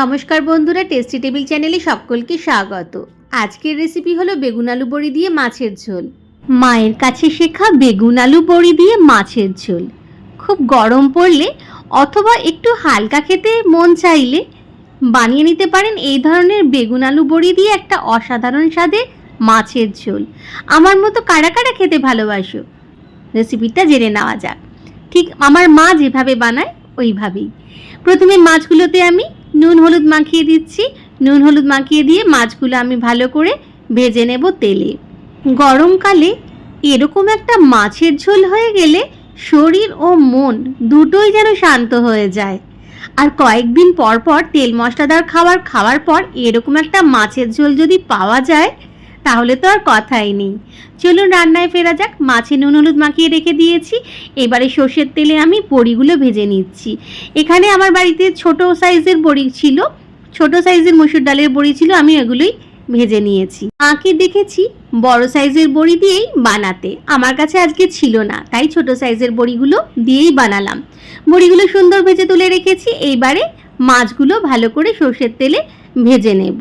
নমস্কার বন্ধুরা tasty table চ্যানেলে সকলকে স্বাগত। আজকের রেসিপি হলো বেগুন আলু বড়ি দিয়ে মাছের ঝোল। মায়ের কাছে শেখা বেগুন আলু বড়ি দিয়ে মাছের ঝোল। খুব গরম পড়লে অথবা একটু হালকা খেতে মন চাইলে বানিয়ে নিতে পারেন এই ধরনের বেগুন আলু বড়ি দিয়ে একটা অসাধারণ স্বাদে মাছের ঝোল। আমার মতো কারা কারা খেতে ভালোবাসো? রেসিপিটা জেনে নেওয়া যাক। ঠিক আমার মা যেভাবে বানায়, ওইভাবেই। প্রথমে মাছগুলোতে আমি নুন হলুদ মাখিয়ে দিচ্ছি। নুন হলুদ মাখিয়ে দিয়ে মাছগুলো আমি ভালো করে ভেজে নেব তেলে। গরমকালে এরকম একটা মাছের ঝোল হয়ে গেলে শরীর ও মন দুটোই যেন শান্ত হয়ে যায়। আর কয়েকদিন পর পর তেল মশলাদার খাবার খাওয়ার পর এরকম একটা মাছের ঝোল যদি পাওয়া যায় তাহলে তো আর কথাই নেই। চলুন রান্নায় ফেরা যাক, মাছে নুন হলুদ মাখিয়ে রেখে দিয়েছি। এবারে সর্ষের তেলে আমি বড়িগুলো ভেজে নিচ্ছি। এখানে আমার বাড়িতে ছোট সাইজের বড়ি ছিল, ছোট সাইজের মসুর ডালের বড়ি ছিল, আমি এগুলোই ভেজে নিয়েছি। মাকে দেখেছি, বড় সাইজের বড়ি দিয়েই বানাতে। আমার কাছে আজকে ছিল না, তাই ছোট সাইজের বড়িগুলো দিয়েই বানালাম। বড়িগুলো সুন্দর ভেজে তুলে রেখেছি, এইবারে মাছগুলো ভালো করে সর্ষের তেলে ভেজে নেব।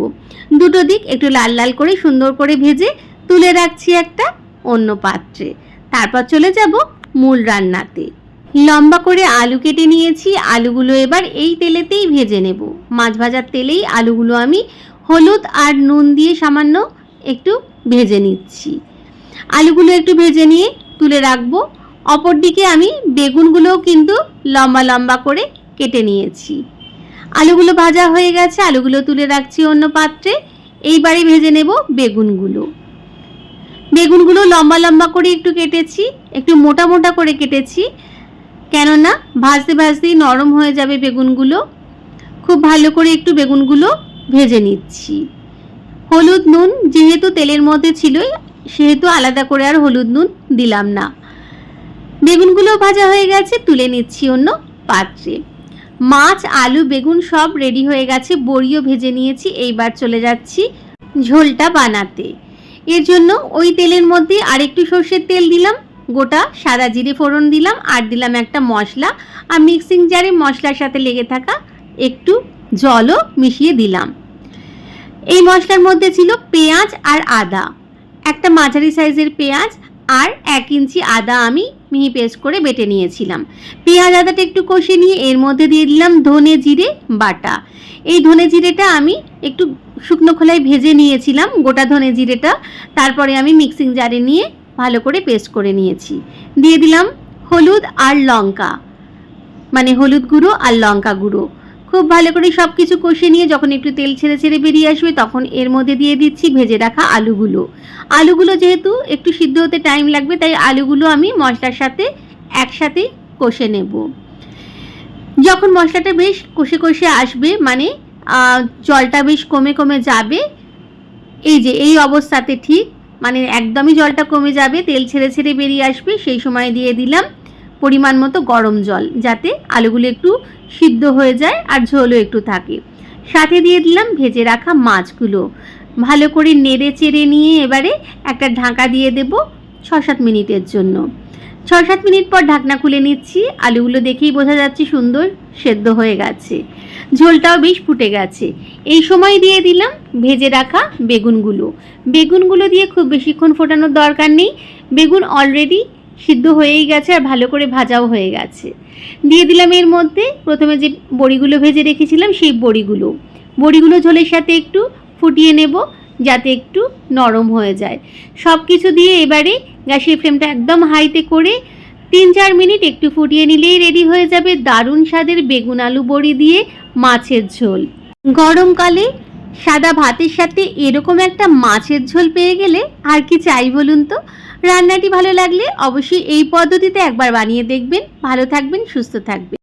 দুটো দিক একটু লাল লাল করে সুন্দর করে ভেজে তুলে রাখছি একটা অন্য পাত্রে। তারপর চলে যাব মূল রান্নাতে। লম্বা করে আলু কেটে নিয়েছি, আলুগুলো এবার এই তেলেতেই ভেজে নেব। মাছ ভাজার তেলেই আলুগুলো আমি হলুদ আর নুন দিয়ে সামান্য একটু ভেজে নিচ্ছি। আলুগুলো একটু ভেজে নিয়ে তুলে রাখব। অপরদিকে আমি বেগুনগুলোও কিন্তু লম্বা লম্বা করে কেটে নিয়েছি। আলুগুলো ভাজা হয়ে গেছে, আলুগুলো তুলে রাখছি অন্য পাত্রে। এইবারে ভেজে নেব বেগুনগুলো। বেগুনগুলো লম্বা লম্বা করে একটু কেটেছি, একটু মোটা মোটা করে কেটেছি, কেননা ভাজতে ভাজতেই নরম হয়ে যাবে বেগুনগুলো। খুব ভালো করে একটু বেগুনগুলো ভেজে নিচ্ছি। হলুদ নুন যেহেতু তেলের মধ্যে ছিলই, সেহেতু আলাদা করে আর হলুদ নুন দিলাম না। বেগুনগুলো ভাজা হয়ে গেছে, তুলে নিচ্ছি অন্য পাত্রে। মাছ, আলু, বেগুন সব রেডি হয়ে গেছে, বড়িও ভেজে নিয়েছি, এইবার চলে যাচ্ছি ঝোলটা বানাতে। এর জন্য ওই তেলের মধ্যে আরেকটু সর্ষের তেল দিলাম, গোটা সাদা জিরে ফোড়ন দিলাম, আর দিলাম একটা মশলা। আর মিক্সিং জারে মশলার সাথে লেগে থাকা একটু জলও মিশিয়ে দিলাম। এই মশলার মধ্যে ছিল পেঁয়াজ আর আদা। একটা মাঝারি সাইজের পেঁয়াজ আর এক ইঞ্চি আদা আমি মিহি পেস্ট করে বেটে নিয়েছিলাম। পেঁয়াজ আদাটা একটু কষে নিয়ে এর মধ্যে দিয়ে দিলাম ধনে জিরে বাটা। এই ধনে জিরেটা আমি একটু শুকনো খোলায় ভেজে নিয়েছিলাম গোটা ধনে জিরেটা। তারপরে আমি মিক্সিং জারে নিয়ে ভালো করে পেস্ট করে নিয়েছি। দিয়ে দিলাম হলুদ আর লঙ্কা। মানে হলুদ গুঁড়ো আর লঙ্কা গুঁড়ো। খুব ভালো করে সব কিছু কষে নিয়ে যখন একটু তেল ছেড়ে ছেড়ে বেরিয়ে আসবে, তখন এর মধ্যে দিয়ে দিচ্ছি ভেজে রাখা আলুগুলো। আলুগুলো যেহেতু একটু সিদ্ধ হতে টাইম লাগবে, তাই আলুগুলো আমি মশলার সাথে একসাথে কষে নেব। যখন মশলাটা বেশ কষে কষে আসবে মানে জলটা বেশ কমে কমে যাবে, এই যে, এই অবস্থাতে ঠিক মানে একদমই জলটা কমে যাবে, তেল ছেড়ে ছেড়ে বেরিয়ে আসবে, সেই সময় দিয়ে দিলাম পরিমাণ মতো গরম জল, যাতে আলুগুলো একটু সিদ্ধ হয়ে যায় আর ঝোলও একটু থাকে। সাথে দিয়ে দিলাম ভেজে রাখা মাছগুলো। ভালো করে নেড়ে চেড়ে নিয়ে এবারে একটা ঢাকা দিয়ে দেব ছ সাত মিনিটের জন্য। ছ সাত মিনিট পর ঢাকনা খুলে নিচ্ছি। আলুগুলো দেখেই বোঝা যাচ্ছে সুন্দর সেদ্ধ হয়ে গেছে। ঝোলটাও বেশ ফুটে গেছে। এই সময় দিয়ে দিলাম ভেজে রাখা বেগুনগুলো। বেগুনগুলো দিয়ে খুব বেশিক্ষণ ফোটানোর দরকার নেই। বেগুন অলরেডি সিদ্ধ হয়েই গেছে আর ভালো করে ভাজাও হয়ে গেছে। দিয়ে দিলাম এর মধ্যে প্রথমে যে বড়িগুলো ভেজে রেখেছিলাম সেই বড়িগুলো। বড়িগুলো ঝোলের সাথে একটু ফুটিয়ে নেব যাতে একটু নরম হয়ে যায়। সব কিছু দিয়ে এবারে গ্যাসের ফ্লেমটা একদম হাইতে করে তিন চার মিনিট একটু ফুটিয়ে নিলেই রেডি হয়ে যাবে দারুণ স্বাদের বেগুন আলু বড়ি দিয়ে মাছের ঝোল। গরমকালে সাদা ভাতের সাথে এরকম একটা মাছের ঝোল পেয়ে গেলে আর কি চাই বলুন তো? রান্নাটি ভালো লাগলে অবশ্যই এই পদ্ধতিতে একবার বানিয়ে দেখবেন। ভালো থাকবেন সুস্থ থাকবেন।